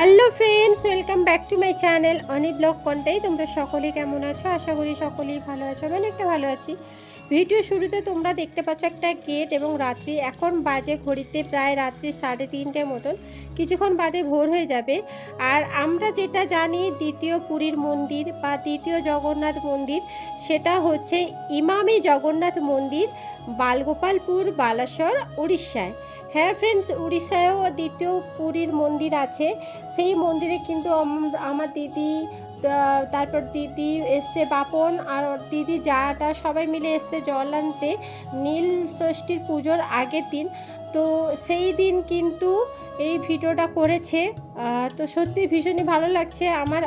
Hello friends, welcome back to my channel Oni blog Contai. তোমরা সকলেই কেমন আছো? আশা করি সকলেই ভালো আছো। আমি একটা ভালো আছি। ভিডিও শুরুতে তোমরা দেখতে পাচ্ছ একটা গেট এবং রাত্রি। এখন বাজে ঘড়িতে প্রায় রাত্রি সাড়ে তিনটে মতন। কিছুক্ষণ বাদে ভোর হয়ে যাবে। আর আমরা যেটা জানি, দ্বিতীয় পুরীর মন্দির বা দ্বিতীয় জগন্নাথ মন্দির, সেটা হচ্ছে ইমামি জগন্নাথ মন্দির, বালগোপালপুর বালাসর উড়িষ্যায়। হ্যাঁ ফ্রেন্ডস উড়িষ্যায়ও দ্বিতীয় পুরীর মন্দির আছে। সেই মন্দিরে কিন্তু আমার দিদি তারপর দিদি এসছে বাপন, আর দিদি যাটা সবাই মিলে এসছে জল আনতে, নীল ষষ্ঠীর পুজোর আগের দিন। তো সেই দিন কিন্তু এই ভিডিওটা করেছে। তো সত্যি ভীষণই ভালো লাগছে। আমার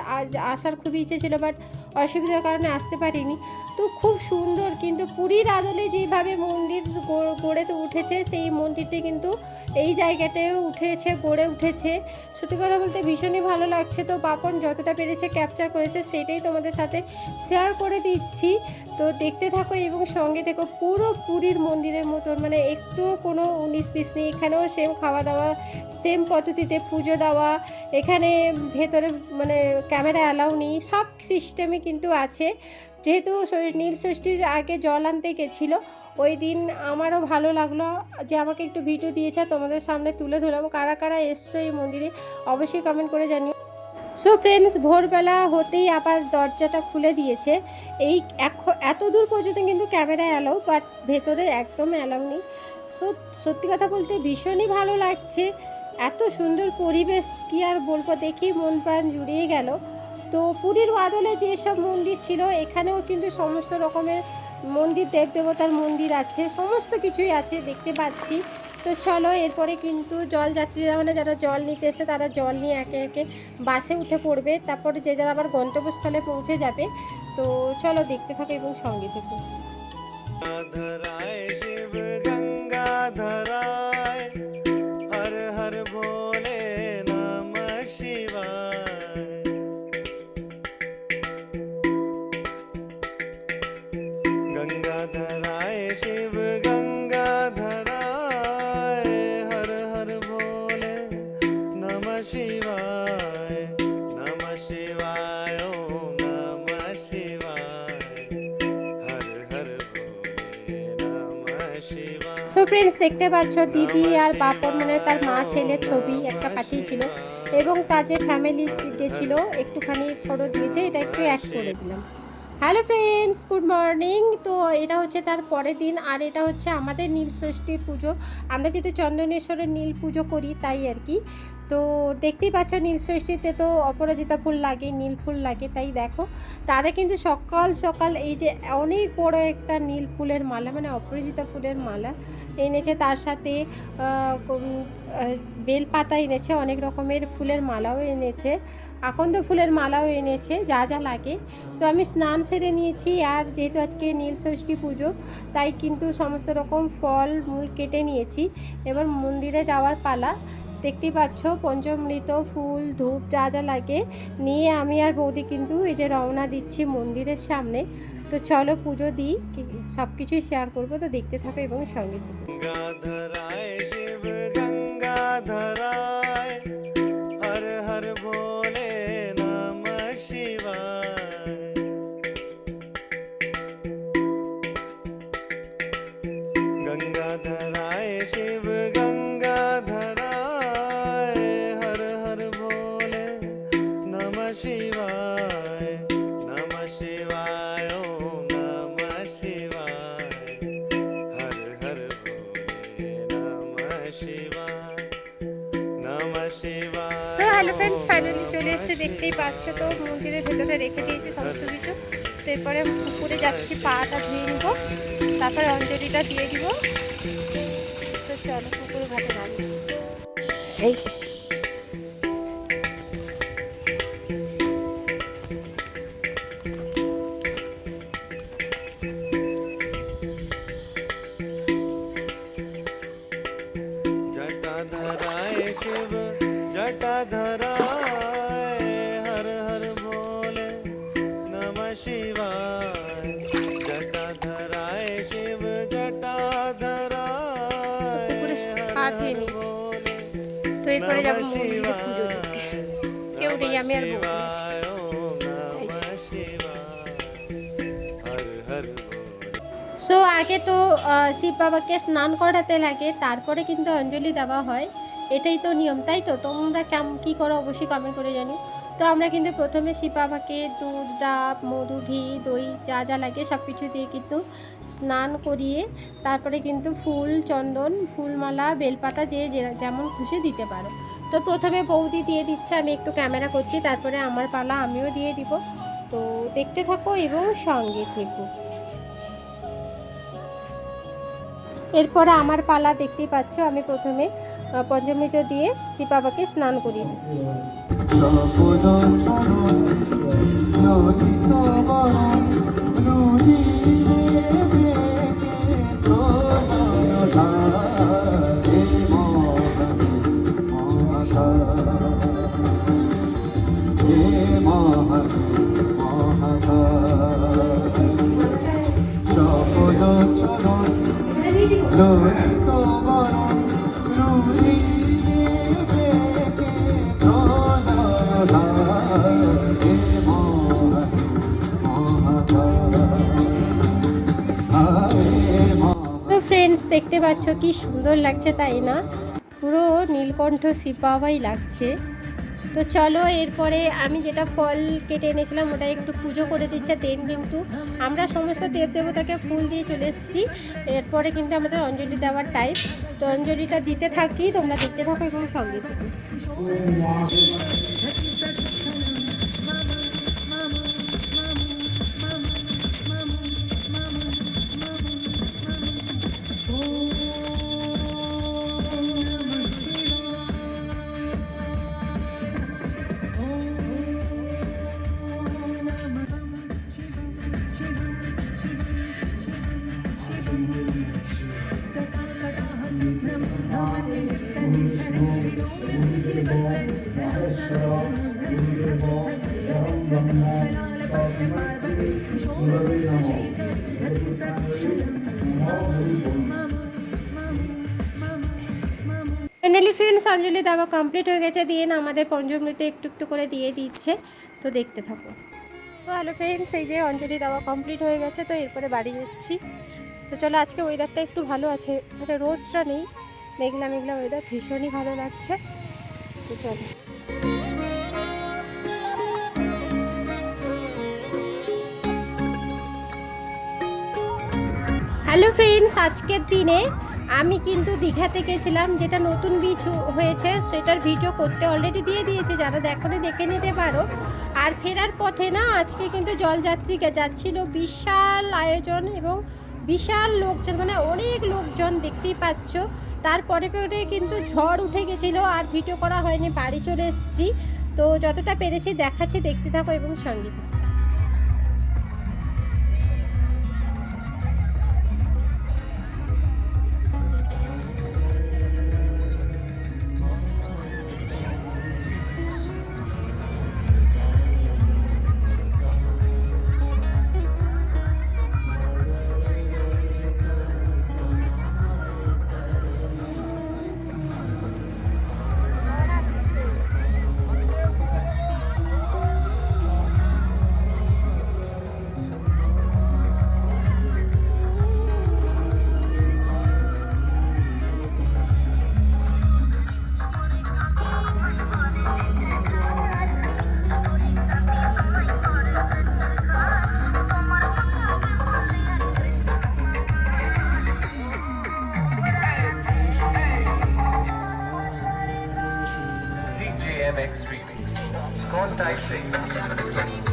আসার খুবই ইচ্ছে ছিল বাট অসুবিধার কারণে আসতে পারিনি। তো খুব সুন্দর কিন্তু পুরীর আদলে যেভাবে মন্দির গড়- তো উঠেছে, সেই মন্দিরটি কিন্তু এই জায়গাটায়ও উঠেছে, গড়ে উঠেছে। সত্যি কথা বলতে ভীষণই ভালো লাগছে। তো পাপন যতটা পেরেছে ক্যাপচার করেছে, সেটাই তোমাদের সাথে শেয়ার করে দিচ্ছি। তো দেখতে থাকো এবং সঙ্গে থেকো পুরো পুরীর মন্দিরের মতন। মানে একটু কোনো উনিশ বিশ নেই, এখানেও সেম খাওয়া দাওয়া সেম পদ্ধতিতে পুজো দেওয়া, এখানে ভেতরে মানে ক্যামেরা অ্যালাউ নেই, সব সিস্টেমই কিন্তু আছে। যেহেতু নীল ষষ্ঠীর আগে জল আনতে গেছিল, ওই দিন আমারও ভালো লাগল যে আমাকে একটু ভিডিও দিয়েছে, তোমাদের সামনে তুলে ধরলাম। কারা কারা এসছো এই মন্দিরে অবশ্যই কমেন্ট করে জানিও। সো ফ্রেন্ডস ভোরবেলা হতেই আবার দরজাটা খুলে দিয়েছে। এই এত দূর পর্যন্ত কিন্তু ক্যামেরা অ্যালাউ বাট ভেতরে একদম অ্যালাউ নেই। সো সত্যি কথা বলতে ভীষণই ভালো লাগছে। এত সুন্দর পরিবেশ, কি আর বলব দেখি মন প্রাণ জুড়িয়ে গেল। তো পুরীর আদলে যেসব মন্দির ছিল, এখানেও কিন্তু সমস্ত রকমের মন্দির দেবদেবতার মন্দির আছে, সমস্ত কিছুই আছে দেখতে পাচ্ছি। তো চলো, এরপরে কিন্তু জলযাত্রীরা মানে যারা জল নিতে এসে তারা জল নিয়ে একে একে বাসে উঠে পড়বে। তারপরে যে যারা আবার গন্তব্যস্থলে পৌঁছে যাবে, তো চলো দেখতে থাকো এবং সঙ্গে থেকো। হর হর নম সো ফ্রেন্ডস দেখতে পাচ্ছ দিদি আর বাপন মানে তার মা ছেলের ছবি একটা পাঠিয়েছিল এবং তার যে ফ্যামিলি ছিল একটুখানি ফটো দিয়েছে এটা একটু অ্যাড করে দিলাম। Hello friends, good morning. তো এটা হচ্ছে তার পরের দিন আর এটা হচ্ছে আমাদের নীল ষষ্ঠীর পুজো। আমরা যেহেতু চন্দনেশ্বরের নীল পুজো করি, তাই আর কি। তো দেখতেই পাচ্ছ নীল ষষ্ঠীতে তো অপরাজিতা ফুল লাগে, নীল ফুল লাগে, তাই দেখো। তারা কিন্তু সকাল সকাল এই যে অনেক বড় একটা নীল ফুলের মালা মানে অপরাজিতা ফুলের মালা এনেছে, তার সাথে বেলপাতা এনেছে, অনেক রকমের ফুলের মালাও এনেছে, আকন্দ ফুলের মালাও এনেছে, যা যা লাগে। তো আমি স্নান সেরে নিয়েছি, আর যেহেতু আজকে নীল ষষ্ঠী পুজো, তাই কিন্তু সমস্ত রকম ফল মূল কেটে নিয়েছি। এবার মন্দিরে যাওয়ার পালা। দেখতে পাচ্ছ, পঞ্চমৃত ফুল, ধূপ যা যা লাগে। নিয়ে আমি আর বৌদি কিন্তু এই যে রওনা দিচ্ছি মন্দিরের সামনে। তো চলো পুজো দিই সব কিছুই শেয়ার করব, তো দেখতে থাকো এবং সঙ্গে থাকো। তো হ্যালো ফ্রেন্ডস ফাইনালি চলে এসেছে দেখতেই পাচ্ছ তো মন্দিরের ভেতরে রেখে দিয়েছি সমস্ত কিছু। তো এরপরে পুকুরে যাচ্ছি পাটা ধুয়ে নিব তারপরে অঞ্জলিটা দিয়ে দিব। তো চলো পুকুরে ঘাটে নামবো। এই তো এরপরে যাব মন্দিরে পুজো দিতে। কেউ নেই আমি আর সো আগে তো শিব বাবাকে স্নান করাতে লাগে তারপরে কিন্তু অঞ্জলি দেওয়া হয়। এটাই তো নিয়ম তাই তো? তোমরা কেম কী করো? অবশ্যই কমেন্ট করে জানি তো আমরা কিন্তু প্রথমে শিব বাবাকে দুধ, ডাব, মধু, ঘি, দই যা যা লাগে সব কিছু দিয়ে কিন্তু স্নান করিয়ে তারপরে কিন্তু ফুল, চন্দন, ফুলমালা, বেলপাতা যে যেমন খুশি দিতে পারো। তো প্রথমে বৌদি দিয়ে দিচ্ছে, আমি একটু ক্যামেরা করছি, তারপরে আমার পালা আমিও দিয়ে দিব। তো দেখতে থাকো এবং সঙ্গে থেকো। এরপরে আমার পালা দেখতেই পাচ্ছ, আমি প্রথমে পঞ্চমৃত দিয়ে শিব বাবাকে স্নান করিয়ে দিচ্ছি। চপল চরণ লোহিত বরণ রুধিরে ফ্রেন্ডস দেখতে পাচ্ছ, কি সুন্দর লাগছে তাই না? পুরো নীলকণ্ঠ শিব বাবাই লাগছে। তো চলো, এরপরে আমি যেটা ফল কেটে এনেছিলাম ওটা একটু পুজো করে দিচ্ছে দেন কিন্তু আমরা সমস্ত দেব দেবতাকে ফুল দিয়ে চলে এসেছি। এরপরে কিন্তু আমাদের অঞ্জলি দেওয়ার টাইম তো অঞ্জলিটা দিতে থাকি, তোমরা দেখতে থাকো এবং সঙ্গে থাকো। ফাইনালি ফ্রেন্ডস অঞ্জলি দেওয়া কমপ্লিট হয়ে গেছে। দিয়ে না আমাদের পঞ্চমৃতে একটু একটু করে দিয়ে দিচ্ছে। তো দেখতে থাকো। তো হ্যালো ফ্রেন্ডস এই যে অঞ্জলি দেওয়া কমপ্লিট হয়ে গেছে, তো এরপরে বাড়ি যাচ্ছি। তো চলো, আজকে ওয়েদারটা একটু ভালো আছে। মানে রোদটা নেই। মেঘলা মেঘলা ওয়েদার ভীষণই ভালো লাগছে। তো চলো। হ্যালো ফ্রেন্ডস, আজকের দিনে আমি কিন্তু দীঘাতে গেছিলাম। যেটা নতুন বিচ হয়েছে, সেটার ভিডিও করতে অলরেডি দিয়ে দিয়েছে। যারা দেখনি, দেখে নিতে পারো। আর ফেরার পথে না, আজকে কিন্তু জলযাত্রীকে যাচ্ছিল বিশাল আয়োজন এবং বিশাল লোকজন মানে অনেক লোকজন দেখতেই পাচ্ছ। তারপরে পরে কিন্তু ঝড় উঠে গেছিল, আর ভিডিও করা হয়নি। বাড়ি চলে এসেছি। তো যতটা পেরেছি, দেখাচ্ছি, দেখতে থাকো এবং সঙ্গে থাকো। MX Remix. Contact